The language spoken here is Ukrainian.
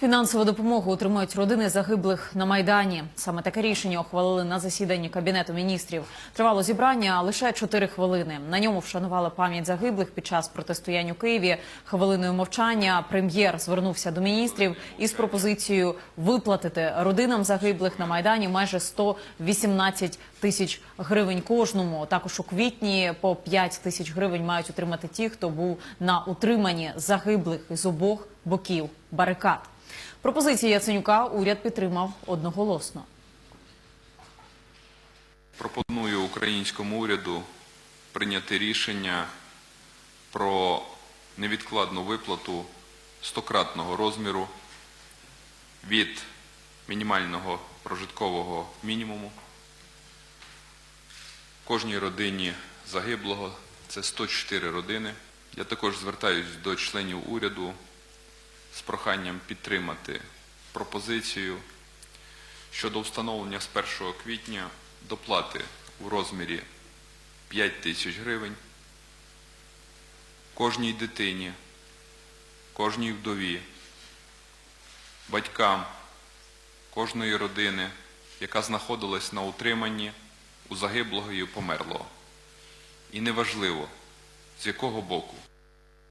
Фінансову допомогу отримують родини загиблих на майдані. Саме таке рішення ухвалили на засіданні кабінету міністрів. Тривало зібрання лише 4 хвилини. На ньому вшанували пам'ять загиблих під час протистояння у Києві. Хвилиною мовчання прем'єр звернувся до міністрів із пропозицією виплатити родинам загиблих на майдані майже 118 тисяч гривень кожному. Також у квітні по 5 тисяч гривень мають отримати ті, хто був на утриманні загиблих з обох боків барикад. Пропозиції Яценюка уряд підтримав одноголосно. Пропоную українському уряду прийняти рішення про невідкладну виплату стократного розміру від мінімального прожиткового мінімуму кожній родині загиблого. Це 104 родини. Я також звертаюсь до членів уряду з проханням підтримати пропозицію щодо встановлення з 1 квітня доплати у розмірі 5 тисяч гривень кожній дитині, кожній вдові, батькам кожної родини, яка знаходилась на утриманні у загиблого і померлого. І неважливо, з якого боку.